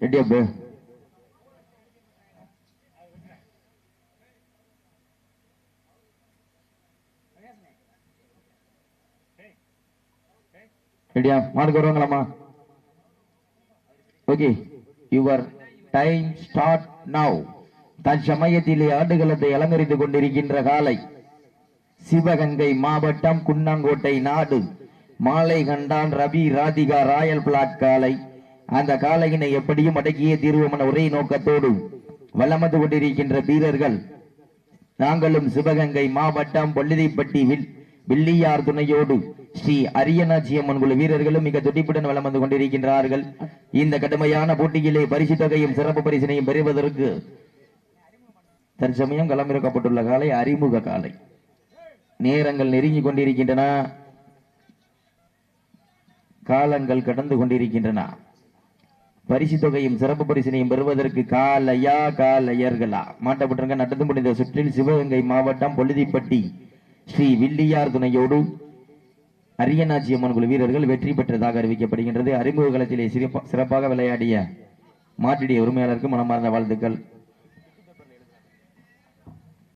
ரெடியா பே ரெடியா? மாடுக்கு வருவாங்களாமா okay. Your time start now தற்சமயத்திலே ஆடுகளத்தை அலங்கரித்துக் கொண்டிருக்கின்ற காலை. சிவகங்கை மாவட்டம் குன்னங்கோட்டை நாடு. மாலை கண்டான் ரவி ராதிகா ராயல் பிளாட் காலை. அந்த காலையினை எப்படியும் அடக்கிய தீர்வமன ஒரே நோக்கத்தோடு வளமது கொண்டிருக்கின்ற வீரர்கள். நாங்களும் சிவகங்கை மாவட்டம் பொள்ளிதைப்பட்டியில் வில்லியார் துணையோடு ஸ்ரீ அரியநாச்சியம்மன் குழு வீரர்களும் மிக துடிப்புடன் வலம் வந்து கொண்டிருக்கின்றார்கள். இந்த கடுமையான போட்டியிலே பரிசு தொகையும் சிறப்பு பரிசினையும் பெறுவதற்கு தற்சமயம் களமிறக்கப்பட்டுள்ள காலை அறிமுக காலை. நேரங்கள் நெருங்கி கொண்டிருக்கின்றன. காலங்கள் கடந்து கொண்டிருக்கின்றன. பரிசு தொகையும் சிறப்பு பரிசினையும் பெறுவதற்கு காலையா காலையர்களா? மாட்டப்பட்டிருக்க நடந்து முடிந்த சுற்றில் சிவகங்கை மாவட்டம் பொழுதிப்பட்டி ஸ்ரீ வில்லியார் துணையோடு அரியநாச்சி அம்மன் குழு வீரர்கள் வெற்றி பெற்றதாக அறிவிக்கப்படுகின்றது. அறிமுக களத்திலே சிறப்பாக விளையாடிய மாட்டிடைய உரிமையாளருக்கு மனமார்ந்த வாழ்த்துக்கள்.